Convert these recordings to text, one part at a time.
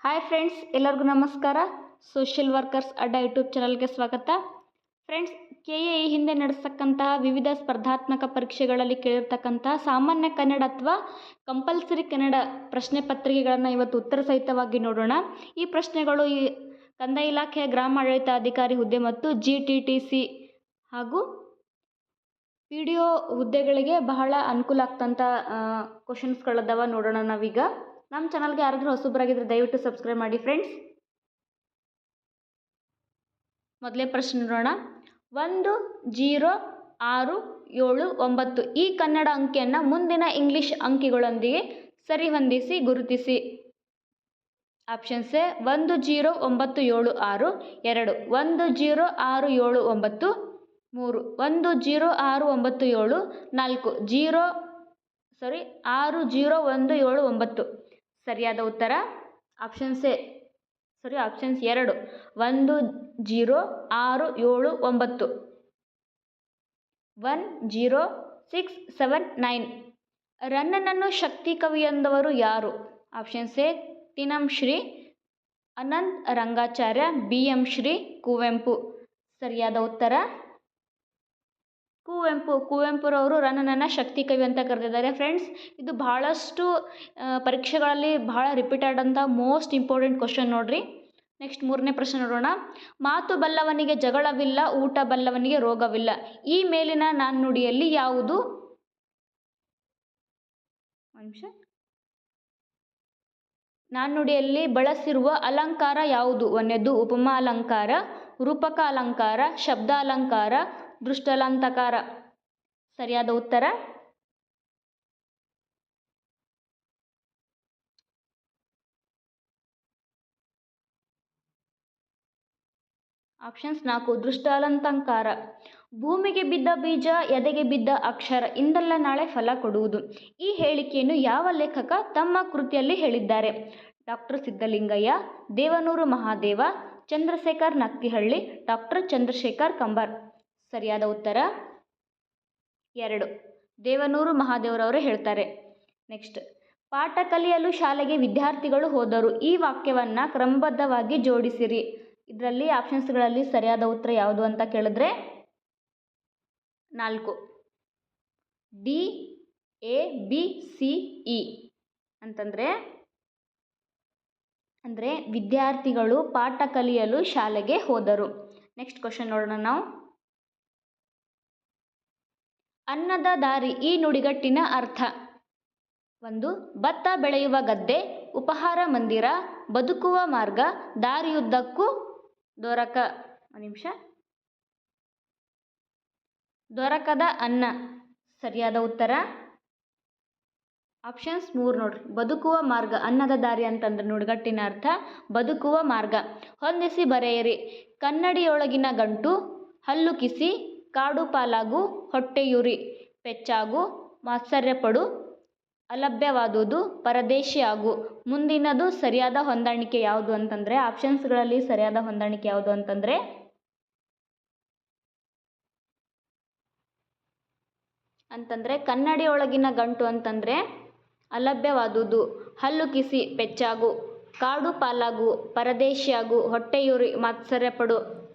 Hi friends, ಎಲ್ಲರಿಗೂ ನಮಸ್ಕಾರ. Social workers ಅಡ್ಡ ಯೂಟ್ಯೂಬ್ ಚಾನಲ್ಗೆ ಸ್ವಾಗತ. ಫ್ರೆಂಡ್ಸ್ ಕೆ ಎ ಈ ಹಿಂದೆ ನಡೆಸ್ತಕ್ಕಂತಹ ವಿವಿಧ ಸ್ಪರ್ಧಾತ್ಮಕ ಪರೀಕ್ಷೆಗಳಲ್ಲಿ ಕೇಳಿರ್ತಕ್ಕಂತಹ ಸಾಮಾನ್ಯ ಕನ್ನಡ ಅಥವಾ ಕಂಪಲ್ಸರಿ ಕನ್ನಡ ಪ್ರಶ್ನೆ ಪತ್ರಿಕೆಗಳನ್ನು ಇವತ್ತು ಉತ್ತರ ಸಹಿತವಾಗಿ ನೋಡೋಣ. ಈ ಪ್ರಶ್ನೆಗಳು ಈ ಕಂದಾಯ ಇಲಾಖೆಯ ಗ್ರಾಮಾಡಳಿತ ಅಧಿಕಾರಿ ಹುದ್ದೆ ಮತ್ತು ಜಿ ಟಿ ಟಿ ಸಿ ಹಾಗೂ ಪಿ ಡಿ ಒ ಹುದ್ದೆಗಳಿಗೆ ಬಹಳ ಅನುಕೂಲ ಆಗ್ತಂಥ ಕ್ವಶನ್ಸ್ಗಳದಾವ ನೋಡೋಣ ನಾವೀಗ. ನಮ್ಮ ಚಾನಲ್ಗೆ ಯಾರಾದರೂ ಹೊಸಬರಾಗಿದ್ದರೆ ದಯವಿಟ್ಟು ಸಬ್ಸ್ಕ್ರೈಬ್ ಮಾಡಿ ಫ್ರೆಂಡ್ಸ್. ಮೊದಲೇ ಪ್ರಶ್ನೆ ನೋಡೋಣ. ಒಂದು, ಜೀರೋ, ಆರು, ಏಳು, ಒಂಬತ್ತು ಈ ಕನ್ನಡ ಅಂಕಿಯನ್ನು ಮುಂದಿನ ಇಂಗ್ಲಿಷ್ ಅಂಕಿಗಳೊಂದಿಗೆ ಸರಿಹೊಂದಿಸಿ, ಗುರುತಿಸಿ. ಆಪ್ಷನ್ಸ್ ಎ, ಒಂದು, ಜೀರೋ, ಒಂಬತ್ತು, ಏಳು, ಆರು, ಎರಡು, ಒಂದು, ಜೀರೋ, ಆರು, ಏಳು, ಒಂಬತ್ತು, ಮೂರು, ಒಂದು, ಜೀರೋ, ಆರು, ಒಂಬತ್ತು, ಏಳು, ನಾಲ್ಕು, ಜೀರೋ ಸಾರಿ ಆರು, ಜೀರೋ, ಒಂದು, ಏಳು, ಒಂಬತ್ತು. ಸರಿಯಾದ ಉತ್ತರ? Options A. ಸರಿ ಆಪ್ಷನ್ಸ್ ಎರಡು. ಒಂದು, ಜೀರೋ, ಆರು, ಏಳು, ಒಂಬತ್ತು. One, zero, six, seven, nine. ರನ್ನನನ್ನು ಶಕ್ತಿ ಕವಿ ಎಂದವರು ಯಾರು? Options A, Tinam Shri, Anant Rangacharya, B M Shri, Kuvempu. ಸರಿಯಾದ ಉತ್ತರ? ಕುವೆಂಪು, ಕುವೆಂಪುರವರು ರನ್ನನನ್ನು ಶಕ್ತಿ ಕವಿ ಅಂತ ಕರೆದಿದ್ದಾರೆ. ಫ್ರೆಂಡ್ಸ್, ಇದು ಬಹಳಷ್ಟು ಪರೀಕ್ಷೆಗಳಲ್ಲಿ ಬಹಳ ರಿಪೀಟೆಡ್ ಅಂತ ಮೋಸ್ಟ್ ಇಂಪಾರ್ಟೆಂಟ್ ಕ್ವಶನ್ ನೋಡಿರಿ. ನೆಕ್ಸ್ಟ್ ಮೂರನೇ ಪ್ರಶ್ನೆ ನೋಡೋಣ. ಮಾತು ಬಲ್ಲವನಿಗೆ ಜಗಳವಿಲ್ಲ, ಊಟ ಬಲ್ಲವನಿಗೆ ರೋಗವಿಲ್ಲ. ಈ ಮೇಲಿನ ನಾಣ್ಣುಡಿಯಲ್ಲಿ ಯಾವುದು? ನಿಮಿಷ. ನಾಣ್ಣುಡಿಯಲ್ಲಿ ಬಳಸಿರುವ ಅಲಂಕಾರ ಯಾವುದು? ಒಂದನೇದು ಉಪಮಾ ಅಲಂಕಾರ, ರೂಪಕ ಅಲಂಕಾರ, ಶಬ್ದ ಅಲಂಕಾರ ದೃಷ್ಟಲಂತಕಾರ. ಸರಿಯಾದ ಉತ್ತರ? ಆಪ್ಷನ್ಸ್ ನಾಲ್ಕು, ದೃಷ್ಟಾಲಂತಂಕಾರ. ಭೂಮಿಗೆ ಬಿದ್ದ ಬೀಜ, ಎದೆಗೆ ಬಿದ್ದ ಅಕ್ಷರ, ಇಂದಲ್ಲ ನಾಳೆ ಫಲ ಕೊಡುವುದು. ಈ ಹೇಳಿಕೆಯನ್ನು ಯಾವ ಲೇಖಕ ತಮ್ಮ ಕೃತಿಯಲ್ಲಿ ಹೇಳಿದ್ದಾರೆ? Doctor Siddalingaiah Devanuru Mahadeva, Chandrashekhar Naktihalli doctor Chandrashekhar Kambar. ಸರಿಯಾದ ಉತ್ತರ? ಎರಡು. ದೇವನೂರು ಮಹಾದೇವರವರು ಹೇಳ್ತಾರೆ. ನೆಕ್ಸ್ಟ್. ಪಾಠ ಕಲಿಯಲು ಶಾಲೆಗೆ ವಿದ್ಯಾರ್ಥಿಗಳು ಹೋದರು. ಈ ವಾಕ್ಯವನ್ನು ಕ್ರಮಬದ್ಧವಾಗಿ ಜೋಡಿಸಿರಿ. ಇದರಲ್ಲಿ ಆಪ್ಷನ್ಸ್ಗಳಲ್ಲಿ ಸರಿಯಾದ ಉತ್ತರ ಯಾವುದು ಅಂತ ಕೇಳಿದ್ರೆ ನಾಲ್ಕು. D, A, B, C, E ಅಂತಂದರೆ ಅಂದರೆ ವಿದ್ಯಾರ್ಥಿಗಳು ಪಾಠ ಕಲಿಯಲು ಶಾಲೆಗೆ ಹೋದರು. ನೆಕ್ಸ್ಟ್ ಕ್ವಶನ್ ನೋಡೋಣ ನಾವು. ಅನ್ನದ ದಾರಿ ಈ ನುಡಿಗಟ್ಟಿನ ಅರ್ಥ. ಒಂದು, ಭತ್ತ ಬೆಳೆಯುವ ಗದ್ದೆ, ಉಪಹಾರ ಮಂದಿರ, ಬದುಕುವ ಮಾರ್ಗ, ದಾರಿಯುದ್ದಕ್ಕೂ ದೊರಕ. ನಿಮಿಷ. ದೊರಕದ ಅನ್ನ. ಸರಿಯಾದ ಉತ್ತರ? ಆಪ್ಷನ್ಸ್ ಮೂರು ನೋಡ್ರಿ. ಬದುಕುವ ಮಾರ್ಗ, ಅನ್ನದ ದಾರಿ ಅಂತಂದ್ರೆ ನುಡಿಗಟ್ಟಿನ ಅರ್ಥ, ಬದುಕುವ ಮಾರ್ಗ. ಹೊಂದಿಸಿ ಬರೆಯಿರಿ. ಕನ್ನಡಿಯೊಳಗಿನ ಗಂಟು ಹಲ್ಲು ಕಿಸಿ ಕಾಡು ಪಾಲಾಗು ಹೊಟ್ಟೆಯುರಿ, ಪೆಚ್ಚಾಗು, ಮಾತ್ಸರ್ಯಪಡು, ಅಲಭ್ಯವಾದುದು ಪರದೇಶಿ ಆಗು ಮುಂದಿನದು ಸರಿಯಾದ ಹೊಂದಾಣಿಕೆ ಯಾವುದು ಅಂತಂದರೆ, ಆಪ್ಷನ್ಸ್ಗಳಲ್ಲಿ ಸರಿಯಾದ ಹೊಂದಾಣಿಕೆ ಯಾವುದು ಅಂತಂದರೆ ಅಂತಂದರೆ ಕನ್ನಡಿಯೊಳಗಿನ ಗಂಟು ಅಂತಂದರೆ ಅಲಭ್ಯವಾದುದು. ಹಲ್ಲು ಕಿಸಿ, ಪೆಚ್ಚಾಗು. ಕಾಡು ಪಾಲಾಗು, ಪರದೇಶಿಯಾಗು. ಹೊಟ್ಟೆಯುರಿ, ಮಾತ್ಸರ್ಯಪಡು.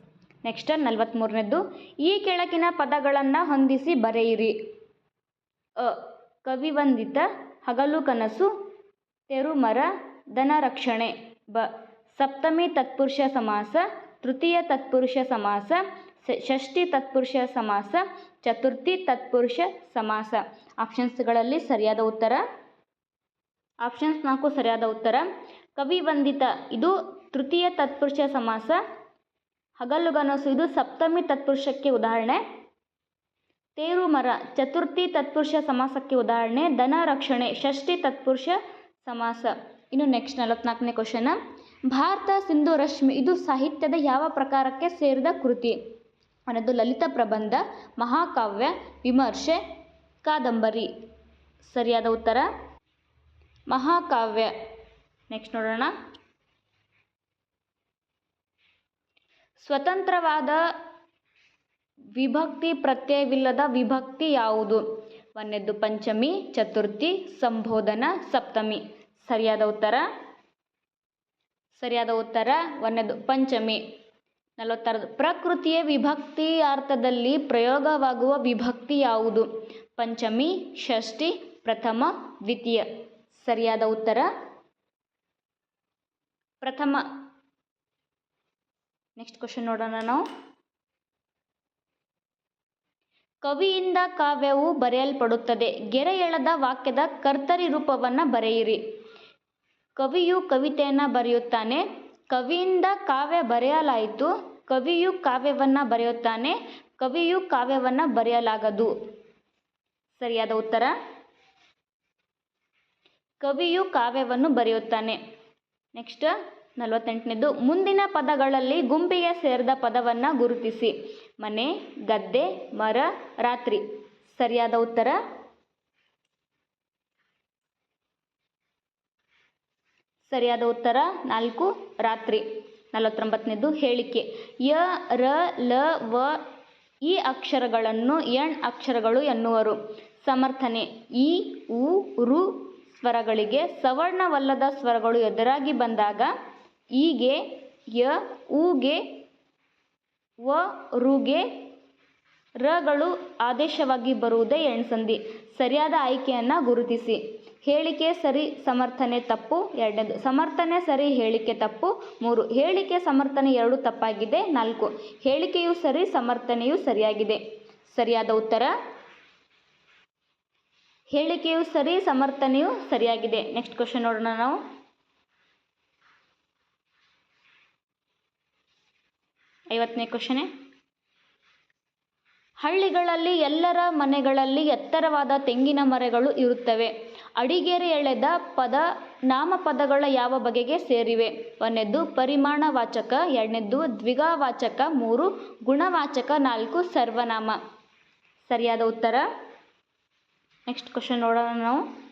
ನೆಕ್ಸ್ಟ್ ನಲವತ್ತ್ಮೂರನೇದ್ದು ಈ ಕೆಳಗಿನ ಪದಗಳನ್ನು ಹೊಂದಿಸಿ ಬರೆಯಿರಿ. ಅ, ಕವಿವಂದಿತ, ಹಗಲು ಕನಸು, ತೆರುಮರ, ಧನರಕ್ಷಣೆ, ಬ, ಸಪ್ತಮಿ ತತ್ಪುರುಷ ಸಮಾಸ, ತೃತೀಯ ತತ್ಪುರುಷ ಸಮಾಸ ಷಷ್ಠಿ ತತ್ಪುರುಷ ಸಮಾಸ, ಚತುರ್ಥಿ ತತ್ಪುರುಷ ಸಮಾಸ. ಆಪ್ಷನ್ಸ್ಗಳಲ್ಲಿ ಸರಿಯಾದ ಉತ್ತರ? ಆಪ್ಷನ್ಸ್ ನಾಲ್ಕು ಸರಿಯಾದ ಉತ್ತರ. ಕವಿವಂದಿತ, ಇದು ತೃತೀಯ ತತ್ಪುರುಷ ಸಮಾಸ ಹಗಲುಗನಸು, ಇದು ಸಪ್ತಮಿ ತತ್ಪುರುಷಕ್ಕೆ ಉದಾಹರಣೆ. ತೇರು ಮರ, ಚತುರ್ಥಿ ತತ್ಪುರುಷ ಸಮಾಸಕ್ಕೆ ಉದಾಹರಣೆ. ಧನ ರಕ್ಷಣೆ, ಷಷ್ಠಿ ತತ್ಪುರುಷ ಸಮಾಸ. ಇನ್ನು ನೆಕ್ಸ್ಟ್ ನಲವತ್ನಾಲ್ಕನೇ ಕ್ವಶನ್ ಭಾರತ ಸಿಂಧು ರಶ್ಮಿ, ಇದು ಸಾಹಿತ್ಯದ ಯಾವ ಪ್ರಕಾರಕ್ಕೆ ಸೇರಿದ ಕೃತಿ? ಅನ್ನೋದು ಲಲಿತ ಪ್ರಬಂಧ, ಮಹಾಕಾವ್ಯ, ವಿಮರ್ಶೆ, ಕಾದಂಬರಿ. ಸರಿಯಾದ ಉತ್ತರ? ಮಹಾಕಾವ್ಯ. ನೆಕ್ಸ್ಟ್ ನೋಡೋಣ. ಸ್ವತಂತ್ರವಾದ ವಿಭಕ್ತಿ ಪ್ರತ್ಯಯವಿಲ್ಲದ ವಿಭಕ್ತಿ ಯಾವುದು? ಒಂದನೇದ್ದು ಪಂಚಮಿ, ಚತುರ್ಥಿ, ಸಂಬೋಧನ, ಸಪ್ತಮಿ. ಸರಿಯಾದ ಉತ್ತರ? ಸರಿಯಾದ ಉತ್ತರ. ಒಂದನೇದು ಪಂಚಮಿ. ನಲವತ್ತಾರದು, ಪ್ರಕೃತಿಯ ವಿಭಕ್ತಿ ಅರ್ಥದಲ್ಲಿ ಪ್ರಯೋಗವಾಗುವ ವಿಭಕ್ತಿ ಯಾವುದು? ಪಂಚಮಿ, ಷಷ್ಠಿ, ಪ್ರಥಮ, ದ್ವಿತೀಯ. ಸರಿಯಾದ ಉತ್ತರ? ಪ್ರಥಮ ನೆಕ್ಸ್ಟ್ ಕ್ವಶನ್ ನೋಡೋಣ ನಾವು. ಕವಿಯಿಂದ ಕಾವ್ಯವು ಬರೆಯಲ್ಪಡುತ್ತದೆ. ಗೆರೆ ಎಳೆದ ವಾಕ್ಯದ ಕರ್ತರಿ ರೂಪವನ್ನು ಬರೆಯಿರಿ. ಕವಿಯು ಕವಿತೆಯನ್ನು ಬರೆಯುತ್ತಾನೆ. ಕವಿಯಿಂದ ಕಾವ್ಯ ಬರೆಯಲಾಯಿತು. ಕವಿಯು ಕಾವ್ಯವನ್ನು ಬರೆಯುತ್ತಾನೆ. ಕವಿಯು ಕಾವ್ಯವನ್ನು ಬರೆಯಲಾಗದು. ಸರಿಯಾದ ಉತ್ತರ? ಕವಿಯು ಕಾವ್ಯವನ್ನು ಬರೆಯುತ್ತಾನೆ. ನೆಕ್ಸ್ಟ್ ನಲವತ್ತೆಂಟನೇದು, ಮುಂದಿನ ಪದಗಳಲ್ಲಿ ಗುಂಪಿಗೆ ಸೇರಿದ ಪದವನ್ನು ಗುರುತಿಸಿ. ಮನೆ, ಗದ್ದೆ, ಮರ, ರಾತ್ರಿ. ಸರಿಯಾದ ಉತ್ತರ? ಸರಿಯಾದ ಉತ್ತರ? ನಾಲ್ಕು, ರಾತ್ರಿ. ನಲವತ್ತೊಂಬತ್ತನೇದು, ಹೇಳಿಕೆ. ಯ, ರ, ಲ, ವ ಈ ಅಕ್ಷರಗಳನ್ನು ಎಣ್ ಅಕ್ಷರಗಳು ಎನ್ನುವರು. ಸಮರ್ಥನೆ. ಇ, ಉ, ರು, ಸ್ವರಗಳಿಗೆ ಸವರ್ಣವಲ್ಲದ ಸ್ವರಗಳು ಎದುರಾಗಿ ಬಂದಾಗ ಈಗೆ ಯ ಊಗೆ ವ, ರುಗೆ ರಗಳು ಆದೇಶವಾಗಿ ಬರುವುದೇ ಎಣ್ಸಂಧಿ ಸರಿಯಾದ ಆಯ್ಕೆಯನ್ನು ಗುರುತಿಸಿ. ಹೇಳಿಕೆ ಸರಿ, ಸಮರ್ಥನೆ ತಪ್ಪು, ಎರಡನೇದು. ಸಮರ್ಥನೆ ಸರಿ, ಹೇಳಿಕೆ ತಪ್ಪು, ಮೂರು. ಹೇಳಿಕೆ ಸಮರ್ಥನೆ ಎರಡು ತಪ್ಪಾಗಿದೆ, ನಾಲ್ಕು. ಹೇಳಿಕೆಯು ಸರಿ, ಸಮರ್ಥನೆಯು ಸರಿಯಾಗಿದೆ. ಸರಿಯಾದ ಉತ್ತರ? ಹೇಳಿಕೆಯು ಸರಿ, ಸಮರ್ಥನೆಯು ಸರಿಯಾಗಿದೆ. ನೆಕ್ಸ್ಟ್ ಕ್ವಶನ್ ನೋಡೋಣ ನಾವು. ಐವತ್ತನೇ ಕ್ವಶನೇ. ಹಳ್ಳಿಗಳಲ್ಲಿ ಎಲ್ಲರ ಮನೆಗಳಲ್ಲಿ ಎತ್ತರವಾದ ತೆಂಗಿನ ಮರಗಳು ಇರುತ್ತವೆ. ಅಡಿಗೆರೆ ಎಳೆದ ಪದ ನಾಮಪದಗಳ ಯಾವ ಬಗೆಗೆ ಸೇರಿವೆ? ಒಂದನೇದ್ದು ಪರಿಮಾಣವಾಚಕ. ಎರಡನೇದ್ದು ದ್ವಿಗಾವಾಚಕ ಮೂರು, ಗುಣವಾಚಕ. ನಾಲ್ಕು, ಸರ್ವನಾಮ. ಸರಿಯಾದ ಉತ್ತರ? ನೆಕ್ಸ್ಟ್ ಕ್ವಶನ್ ನೋಡೋಣ ನಾವು.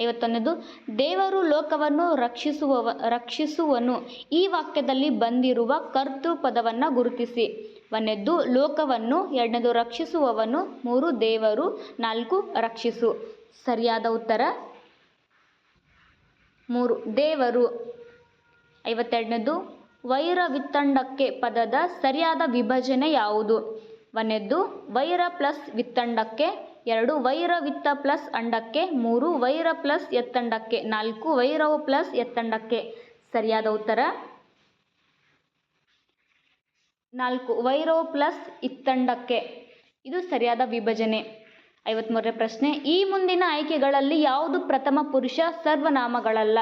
ಐವತ್ತೊಂದನೇದು, ದೇವರು ಲೋಕವನ್ನು ರಕ್ಷಿಸುವವ, ರಕ್ಷಿಸುವನು. ಈ ವಾಕ್ಯದಲ್ಲಿ ಬಂದಿರುವ ಕರ್ತೃ ಪದವನ್ನು ಗುರುತಿಸಿ. ಒಂದನೇದು, ಲೋಕವನ್ನು. ಎರಡನೇದು, ರಕ್ಷಿಸುವವನು. ಮೂರು, ದೇವರು. ನಾಲ್ಕು, ರಕ್ಷಿಸು. ಸರಿಯಾದ ಉತ್ತರ? ಮೂರು, ದೇವರು. ಐವತ್ತೆರಡನೇದು, ವೈರ ವಿತ್ತಂಡಕ್ಕೆ ಪದದ ಸರಿಯಾದ ವಿಭಜನೆ ಯಾವುದು? ಒಂದನೇದು, ವೈರ ಪ್ಲಸ್ ವಿತ್ತಂಡಕ್ಕೆ ಎರಡು ವೈರವಿತ್ತ ಪ್ಲಸ್ ಅಂಡಕ್ಕೆ, ಮೂರು ವೈರ ಪ್ಲಸ್ ಎತ್ತಂಡಕ್ಕೆ, ನಾಲ್ಕು ವೈರವು ಪ್ಲಸ್ ಎತ್ತಂಡಕ್ಕೆ. ಸರಿಯಾದ ಉತ್ತರ? ನಾಲ್ಕು ವೈರವು ಪ್ಲಸ್ ಇತ್ತಂಡಕ್ಕೆ. ಇದು ಸರಿಯಾದ ವಿಭಜನೆ. ಐವತ್ತ್ಮೂರನೇ ಪ್ರಶ್ನೆ. ಈ ಮುಂದಿನ ಆಯ್ಕೆಗಳಲ್ಲಿ ಯಾವುದು ಪ್ರಥಮ ಪುರುಷ ಸರ್ವನಾಮಗಳಲ್ಲ?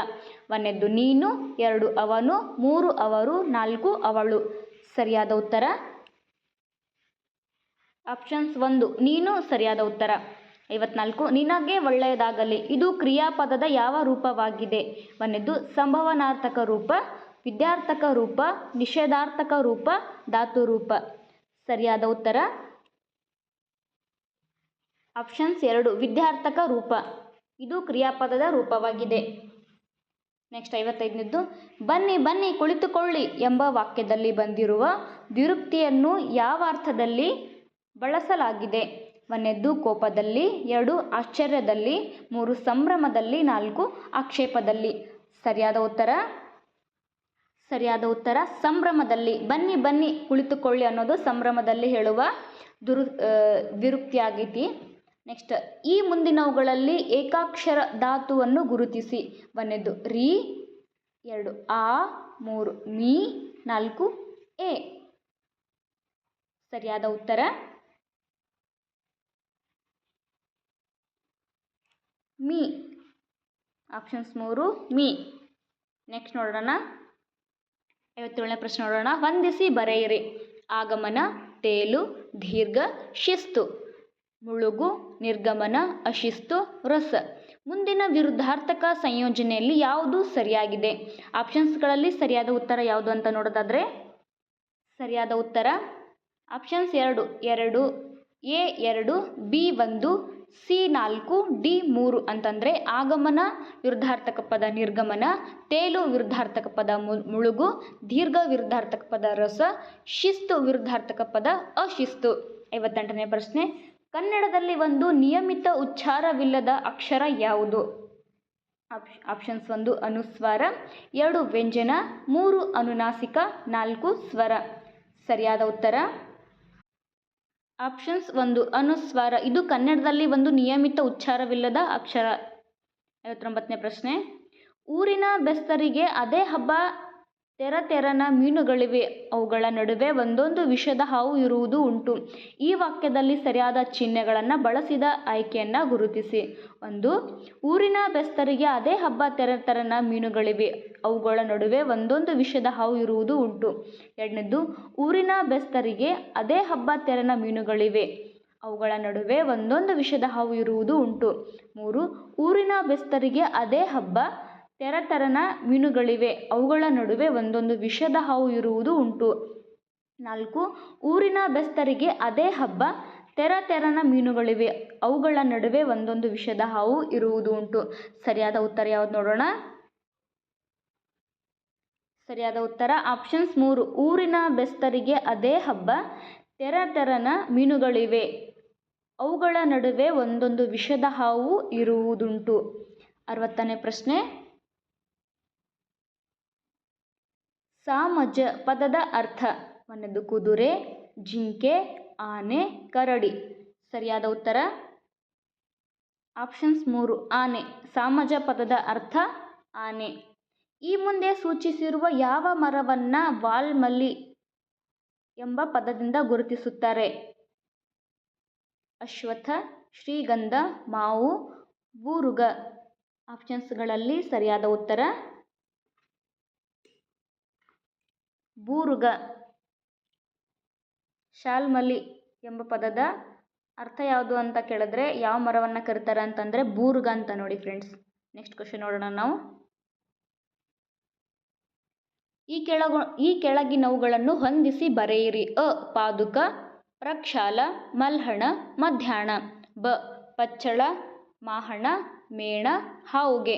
ಒಂದೆದ್ದು ನೀನು, ಎರಡು ಅವನು, ಮೂರು ಅವರು, ನಾಲ್ಕು ಅವಳು. ಸರಿಯಾದ ಉತ್ತರ? ಆಪ್ಷನ್ಸ್ ಒಂದು, ನೀನು ಸರಿಯಾದ ಉತ್ತರ. ಐವತ್ನಾಲ್ಕು, ನಿನಗೆ ಒಳ್ಳೆಯದಾಗಲಿ. ಇದು ಕ್ರಿಯಾಪದದ ಯಾವ ರೂಪವಾಗಿದೆ? ಒಂದನೇದು, ಸಂಭವನಾರ್ಥಕ ರೂಪ, ವಿದ್ಯಾರ್ಥಕ ರೂಪ, ನಿಷೇಧಾರ್ಥಕ ರೂಪ, ಧಾತು ರೂಪ. ಸರಿಯಾದ ಉತ್ತರ? ಆಪ್ಷನ್ಸ್ ಎರಡು, ವಿದ್ಯಾರ್ಥಕ ರೂಪ. ಇದು ಕ್ರಿಯಾಪದದ ರೂಪವಾಗಿದೆ. ನೆಕ್ಸ್ಟ್ ಐವತ್ತೈದನೇದ್ದು ಬನ್ನಿ ಬನ್ನಿ, ಕುಳಿತುಕೊಳ್ಳಿ ಎಂಬ ವಾಕ್ಯದಲ್ಲಿ ಬಂದಿರುವ ದ್ವಿರುಕ್ತಿಯನ್ನು ಯಾವ ಅರ್ಥದಲ್ಲಿ ಬಳಸಲಾಗಿದೆ. ಒಂದನೇದ್ದು ಕೋಪದಲ್ಲಿ, ಎರಡು ಆಶ್ಚರ್ಯದಲ್ಲಿ, ಮೂರು ಸಂಭ್ರಮದಲ್ಲಿ, ನಾಲ್ಕು ಆಕ್ಷೇಪದಲ್ಲಿ. ಸರಿಯಾದ ಉತ್ತರ? ಸರಿಯಾದ ಉತ್ತರ, ಸಂಭ್ರಮದಲ್ಲಿ. ಬನ್ನಿ ಬನ್ನಿ, ಕುಳಿತುಕೊಳ್ಳಿ ಅನ್ನೋದು ಸಂಭ್ರಮದಲ್ಲಿ ಹೇಳುವ ದುರು ದ್ವಿರುಕ್ತಿ ನೆಕ್ಸ್ಟ್, ಈ ಮುಂದಿನವುಗಳಲ್ಲಿ ಏಕಾಕ್ಷರ ಧಾತುವನ್ನು ಗುರುತಿಸಿ. ಒಂದನೇದು ರೀ, ಎರಡು, ಆ, ಮೂರು ಮೀ ನಾಲ್ಕು, ಎ. ಸರಿಯಾದ ಉತ್ತರ? ಮೀ. ಆಪ್ಷನ್ಸ್ ಮೂರು, ಮೀ. ನೆಕ್ಸ್ಟ್ ನೋಡೋಣ. ಐವತ್ತೇಳನೇ ಪ್ರಶ್ನೆ ನೋಡೋಣ. ವಂದಿಸಿ ಬರೆಯಿರಿ. ಆಗಮನ, ತೇಲು, ದೀರ್ಘ, ಶಿಸ್ತು. ಮುಳುಗು, ನಿರ್ಗಮನ, ಅಶಿಸ್ತು, ರಸ. ಮುಂದಿನ ವಿರುದ್ಧಾರ್ಥಕ ಸಂಯೋಜನೆಯಲ್ಲಿ ಯಾವುದು ಸರಿಯಾಗಿದೆ? ಆಪ್ಷನ್ಸ್ಗಳಲ್ಲಿ ಸರಿಯಾದ ಉತ್ತರ ಯಾವುದು ಅಂತ ನೋಡೋದಾದರೆ, ಸರಿಯಾದ ಉತ್ತರ. ಆಪ್ಷನ್ಸ್ ಎರಡು ಎರಡು. ಎ ಎರಡು, ಬಿ ಒಂದು ಸಿ ನಾಲ್ಕು ಡಿ ಮೂರು ಅಂತಂದರೆ ಆಗಮನ ವಿರುದ್ಧಾರ್ಥಕ ಪದ ನಿರ್ಗಮನ, ತೇಲು ವಿರುದ್ಧಾರ್ಥಕ ಪದ ಮುಳುಗು, ದೀರ್ಘ ವಿರುದ್ಧಾರ್ಥಕ ಪದ ರಸ, ಶಿಸ್ತು ವಿರುದ್ಧಾರ್ಥಕ ಪದ ಅಶಿಸ್ತು. ಐವತ್ತೆಂಟನೇ ಪ್ರಶ್ನೆ, ಕನ್ನಡದಲ್ಲಿ ಒಂದು ನಿಯಮಿತ ಉಚ್ಚಾರವಿಲ್ಲದ ಅಕ್ಷರ ಯಾವುದು? ಆಪ್, ಆಪ್ಷನ್ಸ್ ಒಂದು ಅನುಸ್ವಾರ, ಎರಡು ವ್ಯಂಜನ, ಮೂರು ಅನುನಾಸಿಕ, ನಾಲ್ಕು ಸ್ವರ. ಸರಿಯಾದ ಉತ್ತರ? ಆಪ್ಷನ್ಸ್ ಒಂದು ಅನುಸ್ವಾರ. ಇದು ಕನ್ನಡದಲ್ಲಿ ಒಂದು ನಿಯಮಿತ ಉಚ್ಚಾರವಿಲ್ಲದ ಅಕ್ಷರ. ಐವತ್ತೊಂಬತ್ತನೇ ಪ್ರಶ್ನೆ. ಊರಿನ ಬೆಸ್ತರಿಗೆ ಅದೇ ಹಬ್ಬ ತೆರ ತೆರನ ಮೀನುಗಳಿವೆ. ಅವುಗಳ ನಡುವೆ ಒಂದೊಂದು ವಿಷದ ಹಾವು ಇರುವುದು ಉಂಟು. ಈ ವಾಕ್ಯದಲ್ಲಿ ಸರಿಯಾದ ಚಿಹ್ನೆಗಳನ್ನು ಬಳಸಿದ ಆಯ್ಕೆಯನ್ನು ಗುರುತಿಸಿ. ಒಂದು, ಊರಿನ ಬೆಸ್ತರಿಗೆ ಅದೇ ಹಬ್ಬ ತೆರ ತೆರನ ಮೀನುಗಳಿವೆ. ಅವುಗಳ ನಡುವೆ ಒಂದೊಂದು ವಿಷದ ಹಾವು ಇರುವುದು ಉಂಟು. ಎರಡನೇದು, ಊರಿನ ಬೆಸ್ತರಿಗೆ ಅದೇ ಹಬ್ಬ ತೆರನ ಮೀನುಗಳಿವೆ. ಅವುಗಳ ನಡುವೆ ಒಂದೊಂದು ವಿಷದ ಹಾವು ಇರುವುದು ಉಂಟು. ಮೂರು, ಊರಿನ ಬೆಸ್ತರಿಗೆ ಅದೇ ಹಬ್ಬ ತೆರ ತೆರನ ಮೀನುಗಳಿವೆ. ಅವುಗಳ ನಡುವೆ ಒಂದೊಂದು ವಿಷದ ಹಾವು ಇರುವುದು ಉಂಟು. ನಾಲ್ಕು, ಊರಿನ ಬೆಸ್ತರಿಗೆ ಅದೇ ಹಬ್ಬ ತೆರ ತೆರನ ಮೀನುಗಳಿವೆ. ಅವುಗಳ ನಡುವೆ ಒಂದೊಂದು ವಿಷದ ಹಾವು ಇರುವುದು ಉಂಟು. ಸರಿಯಾದ ಉತ್ತರ ಯಾವ್ದು ನೋಡೋಣ? ಸರಿಯಾದ ಉತ್ತರ ಆಪ್ಷನ್ಸ್ ಮೂರು. ಊರಿನ ಬೆಸ್ತರಿಗೆ ಅದೇ ಹಬ್ಬ ತೆರ ತೆರನ ಮೀನುಗಳಿವೆ. ಅವುಗಳ ನಡುವೆ ಒಂದೊಂದು ವಿಷದ ಹಾವು ಇರುವುದುಂಟು. ಅರವತ್ತನೇ ಪ್ರಶ್ನೆ. ಸಾಮಜ ಪದದ ಅರ್ಥ. ಒಂದನೇದು ಕುದುರೆ, ಜಿಂಕೆ, ಆನೆ, ಕರಡಿ. ಸರಿಯಾದ ಉತ್ತರ? ಆಪ್ಷನ್ಸ್ ಮೂರು. ಆನೆ. ಸಾಮಜ ಪದದ ಅರ್ಥ, ಆನೆ. ಈ ಮುಂದೆ ಸೂಚಿಸಿರುವ ಯಾವ ಮರವನ್ನು ವಾಲ್ಮಲ್ಲಿ ಎಂಬ ಪದದಿಂದ ಗುರುತಿಸುತ್ತಾರೆ? ಅಶ್ವಥ ಶ್ರೀಗಂಧ, ಮಾವು, ಬೂರುಗ. ಆಪ್ಷನ್ಸ್ಗಳಲ್ಲಿ ಸರಿಯಾದ ಉತ್ತರ? ಬೂರುಗ. ಶಾಲ್ಮಲಿ ಎಂಬ ಪದದ ಅರ್ಥ ಯಾವುದು ಅಂತ ಕೇಳಿದ್ರೆ ಯಾವ ಮರವನ್ನು ಕರೀತಾರೆ ಅಂತಂದರೆ ಬೂರುಗ ಅಂತ ನೋಡಿ ಫ್ರೆಂಡ್ಸ್ ನೆಕ್ಸ್ಟ್ ಕ್ವಶನ್ ನೋಡೋಣ ನಾವು. ಈ ಕೆಳಗ, ಈ ಕೆಳಗಿನವುಗಳನ್ನು ಹೊಂದಿಸಿ ಬರೆಯಿರಿ. ಅ, ಪಾದುಕ, ಪ್ರಕ್ಷಾಲ, ಮಲ್ಹಣ, ಮಧ್ಯಾಹ್ನ. ಬ, ಪಚ್ಚಳ, ಮಾಹಣ, ಮೇಣ, ಹಾವುಗೆ.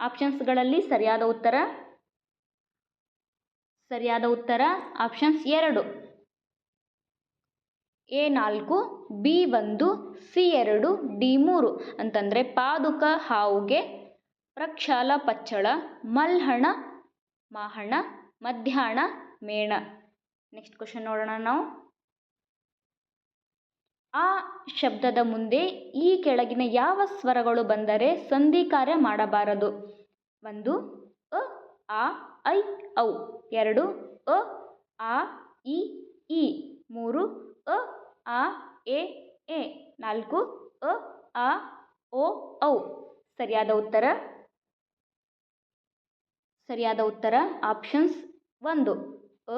ಆಪ್ಷನ್ಸ್ಗಳಲ್ಲಿ ಸರಿಯಾದ ಉತ್ತರ ಸರಿಯಾದ ಉತ್ತರ? ಆಪ್ಷನ್ಸ್ ಎರಡು. ಎ ನಾಲ್ಕು, ಬಿ ಒಂದು, ಸಿ ಎರಡು, ಡಿ ಮೂರು ಅಂತಂದರೆ ಪಾದುಕ, ಹಾವುಗೆ, ಪ್ರಕ್ಷಾಲ, ಪಚ್ಚಳ, ಮಲ್ಹಣ, ಮಾಹಣ, ಮಧ್ಯಾಹ್ನ, ಮೇಣ. ನೆಕ್ಸ್ಟ್ ಕ್ವಶನ್ ನೋಡೋಣ ನಾವು. ಆ ಶಬ್ದದ ಮುಂದೆ ಈ ಕೆಳಗಿನ ಯಾವ ಸ್ವರಗಳು ಬಂದರೆ ಸಂಧಿ ಕಾರ್ಯ ಮಾಡಬಾರದು? ಒಂದು ಆ, ಐ, ಔ. ಎರಡು, ಅ, ಆ, ಇ ಈ ಮೂರು, ಅ, ಆ, ಎ ಎ. ನಾಲ್ಕು, ಅ, ಆ, ಓ, ಔ. ಸರಿಯಾದ ಉತ್ತರ? ಸರಿಯಾದ ಉತ್ತರ? ಆಪ್ಷನ್ಸ್ ಒಂದು, ಅ,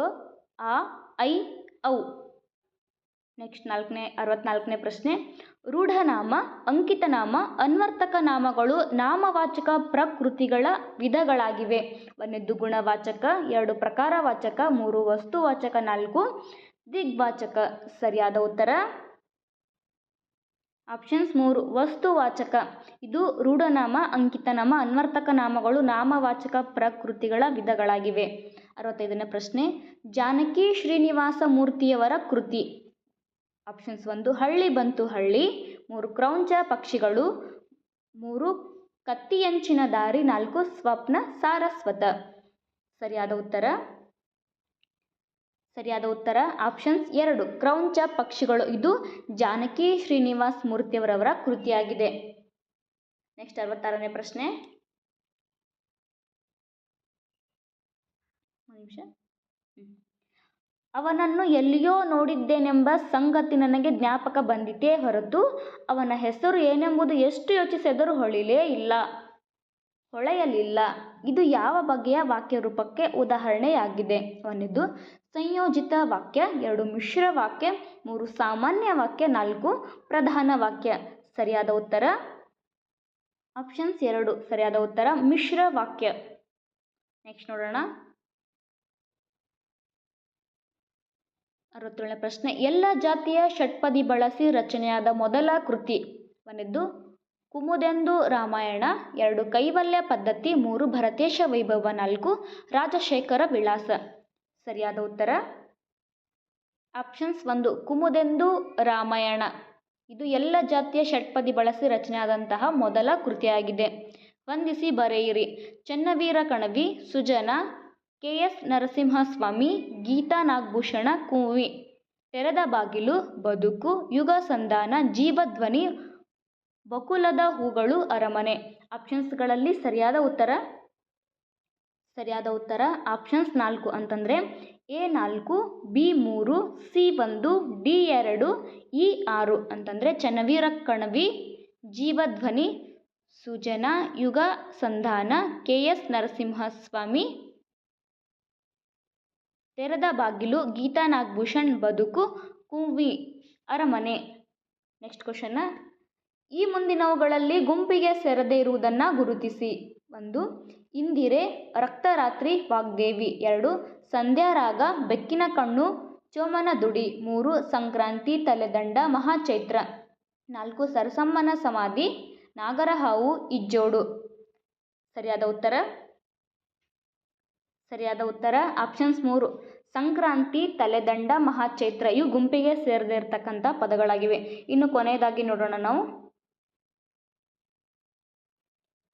ಆ, ಐ, ಔ. ನೆಕ್ಸ್ಟ್ ನಾಲ್ಕನೇ, ಅರವತ್ನಾಲ್ಕನೇ ಪ್ರಶ್ನೆ. ರೂಢನಾಮ, ಅಂಕಿತನಾಮ ಅನ್ವರ್ತಕ ನಾಮಗಳು ನಾಮವಾಚಕ ಪ್ರಕೃತಿಗಳ ವಿಧಗಳಾಗಿವೆ. ಒಂದೆದ್ದು ಗುಣವಾಚಕ, ಎರಡು ಪ್ರಕಾರವಾಚಕ, ಮೂರು ವಸ್ತುವಾಚಕ, ನಾಲ್ಕು ದಿಗ್ವಾಚಕ. ಸರಿಯಾದ ಉತ್ತರ? ಆಪ್ಷನ್ಸ್ ಮೂರು, ವಸ್ತುವಾಚಕ. ಇದು ರೂಢನಾಮ, ಅಂಕಿತನಾಮ ಅನ್ವರ್ತಕ ನಾಮಗಳು ನಾಮವಾಚಕ ಪ್ರಕೃತಿಗಳ ವಿಧಗಳಾಗಿವೆ. ಅರವತ್ತೈದನೇ ಪ್ರಶ್ನೆ. ಜಾನಕಿ ಶ್ರೀನಿವಾಸ ಮೂರ್ತಿಯವರ ಕೃತಿ. ಆಪ್ಷನ್ಸ್ ಒಂದು, ಹಳ್ಳಿ ಬಂತು ಹಳ್ಳಿ. ಮೂರು, ಕ್ರೌಂಚ ಪಕ್ಷಿಗಳು. ಮೂರು, ಕತ್ತಿಯಂಚಿನ ದಾರಿ. ನಾಲ್ಕು, ಸ್ವಪ್ನ ಸಾರಸ್ವತ. ಸರಿಯಾದ ಉತ್ತರ? ಸರಿಯಾದ ಉತ್ತರ? ಆಪ್ಷನ್ಸ್ ಎರಡು, ಕ್ರೌಂಚ ಪಕ್ಷಿಗಳು. ಇದು ಜಾನಕಿ ಶ್ರೀನಿವಾಸ್ ಮೂರ್ತಿಯವರವರ ಕೃತಿಯಾಗಿದೆ. ನೆಕ್ಸ್ಟ್ ಅರವತ್ತಾರನೇ ಪ್ರಶ್ನೆ. ನಿಮಿಷ. ಅವನನ್ನು ಎಲ್ಲಿಯೋ ನೋಡಿದ್ದೇನೆಂಬ ಸಂಗತಿ ನನಗೆ ಜ್ಞಾಪಕ ಬಂದಿತೇ ಹೊರತು ಅವನ ಹೆಸರು ಏನೆಂಬುದು ಎಷ್ಟು ಯೋಚಿಸಿದರೂ ಹೊಳಿಲೇ ಇಲ್ಲ. ಹೊಳೆಯಲಿಲ್ಲ. ಇದು ಯಾವ ಬಗೆಯ ವಾಕ್ಯ ರೂಪಕ್ಕೆ ಉದಾಹರಣೆಯಾಗಿದೆ? ಒಂದು ಸಂಯೋಜಿತ ವಾಕ್ಯ, ಎರಡು ಮಿಶ್ರ ವಾಕ್ಯ, ಮೂರು ಸಾಮಾನ್ಯ ವಾಕ್ಯ, ನಾಲ್ಕು ಪ್ರಧಾನ ವಾಕ್ಯ. ಸರಿಯಾದ ಉತ್ತರ? ಆಪ್ಷನ್ಸ್ ಎರಡು. ಸರಿಯಾದ ಉತ್ತರ, ಮಿಶ್ರ ವಾಕ್ಯ. ನೆಕ್ಸ್ಟ್ ನೋಡೋಣ. ಅರವತ್ತೇಳನೇ ಪ್ರಶ್ನೆ. ಎಲ್ಲ ಜಾತಿಯ ಷಟ್ಪದಿ ಬಳಸಿ ರಚನೆಯಾದ ಮೊದಲ ಕೃತಿ ಒಂದನೇದ್ದು ಕುಮುದೆಂದು ರಾಮಾಯಣ, ಎರಡು ಕೈವಲ್ಯ ಪದ್ಧತಿ, ಮೂರು ಭರತೇಶ ವೈಭವ, ನಾಲ್ಕು ರಾಜಶೇಖರ ವಿಳಾಸ. ಸರಿಯಾದ ಉತ್ತರ? ಆಪ್ಷನ್ಸ್ ಒಂದು, ಕುಮುದೆಂದು ರಾಮಾಯಣ. ಇದು ಎಲ್ಲ ಜಾತಿಯ ಷಟ್ಪದಿ ಬಳಸಿ ರಚನೆಯಾದಂತಹ ಮೊದಲ ಕೃತಿಯಾಗಿದೆ. ವಂದಿಸಿ ಬರೆಯಿರಿ. ಚೆನ್ನವೀರ ಕಣವಿ, ಸುಜನ ಕೆ ಎಸ್ ನರಸಿಂಹಸ್ವಾಮಿ, ಗೀತಾ ನಾಗಭೂಷಣ, ಕುವಿ ತೆರೆದ ಬಾಗಿಲು, ಬದುಕು, ಯುಗ ಸಂಧಾನ, ಜೀವಧ್ವನಿ ಬಕುಲದ ಹೂಗಳು, ಅರಮನೆ. ಆಪ್ಷನ್ಸ್ಗಳಲ್ಲಿ ಸರಿಯಾದ ಉತ್ತರ? ಸರಿಯಾದ ಉತ್ತರ, ಆಪ್ಷನ್ಸ್ ನಾಲ್ಕು ಅಂತಂದರೆ ಎ ನಾಲ್ಕು, ಬಿ ಮೂರು, ಸಿ ಒಂದು, ಡಿ ಎರಡು, ಇ ಆರು ಅಂತಂದರೆ ಚನ್ನವೀರ ಕಣವಿ ಜೀವಧ್ವನಿ, ಸುಜನ, ಯುಗ ಸಂಧಾನ, ಕೆ ಎಸ್ ನರಸಿಂಹಸ್ವಾಮಿ ತೆರೆದ ಬಾಗಿಲು, ಗೀತಾ ನಾಗಭೂಷಣ್ ಬದುಕು, ಕುಂವಿ ಅರಮನೆ. ನೆಕ್ಸ್ಟ್ ಕ್ವಶನ್ನ ಈ ಮುಂದಿನವುಗಳಲ್ಲಿ ಗುಂಪಿಗೆ ಸೇರದೇ ಇರುವುದನ್ನು ಗುರುತಿಸಿ. ಒಂದು, ಇಂದಿರೆ, ರಕ್ತರಾತ್ರಿ, ವಾಗ್ದೇವಿ. ಎರಡು, ಸಂಧ್ಯಾರಾಗ, ಬೆಕ್ಕಿನ ಕಣ್ಣು, ಚೋಮನ ದುಡಿ. ಮೂರು, ಸಂಕ್ರಾಂತಿ, ತಲೆದಂಡ, ಮಹಾಚೈತ್ರ. ನಾಲ್ಕು, ಸರಸಮ್ಮನ ಸಮಾಧಿ, ನಾಗರಹಾವು, ಇಜ್ಜೋಡು. ಸರಿಯಾದ ಉತ್ತರ? ಸರಿಯಾದ ಉತ್ತರ ಆಪ್ಷನ್ಸ್ ಮೂರು. ಸಂಕ್ರಾಂತಿ, ತಲೆದಂಡ, ಮಹಾಚೈತ್ರ ಇವು ಗುಂಪಿಗೆ ಸೇರದೇ ಇರತಕ್ಕಂಥ ಪದಗಳಾಗಿವೆ. ಇನ್ನು ಕೊನೆಯದಾಗಿ ನೋಡೋಣ ನಾವು.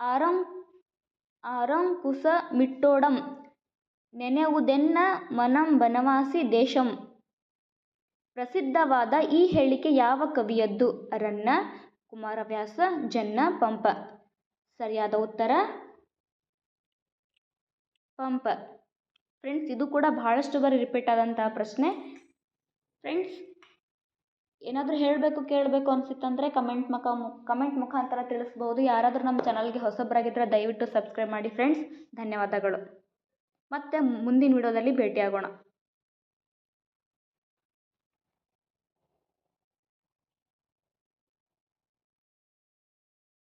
ಆರಂ, ಆರಂಕುಶ ಮಿಟ್ಟೋಡಂ, ನೆನೆವುದೆನ್ನ ಮನಂ ಬನವಾಸಿ ದೇಶಂ. ಪ್ರಸಿದ್ಧವಾದ ಈ ಹೇಳಿಕೆ ಯಾವ ಕವಿಯದ್ದು? ಅರಣ್ಯ, ಕುಮಾರವ್ಯಾಸ, ಜನ್ನ, ಪಂಪ. ಸರಿಯಾದ ಉತ್ತರ ಪಂಪ. ಫ್ರೆಂಡ್ಸ್, ಇದು ಕೂಡ ಭಾಳಷ್ಟು ಬಾರಿ ರಿಪೀಟ್ ಆದಂತಹ ಪ್ರಶ್ನೆ. ಫ್ರೆಂಡ್ಸ್, ಏನಾದರೂ ಹೇಳಬೇಕು, ಕೇಳಬೇಕು ಅನಿಸಿತ್ತಂದರೆ ಕಮೆಂಟ್ ಮುಖ ಕಮೆಂಟ್ ಮುಖಾಂತರ ತಿಳಿಸ್ಬೋದು. ಯಾರಾದರೂ ನಮ್ಮ ಚಾನಲ್ಗೆ ಹೊಸಬರಾಗಿದ್ದರೆ ದಯವಿಟ್ಟು ಸಬ್ಸ್ಕ್ರೈಬ್ ಮಾಡಿ. ಫ್ರೆಂಡ್ಸ್, ಧನ್ಯವಾದಗಳು. ಮತ್ತೆ ಮುಂದಿನ ವಿಡಿಯೋದಲ್ಲಿ ಭೇಟಿಯಾಗೋಣ.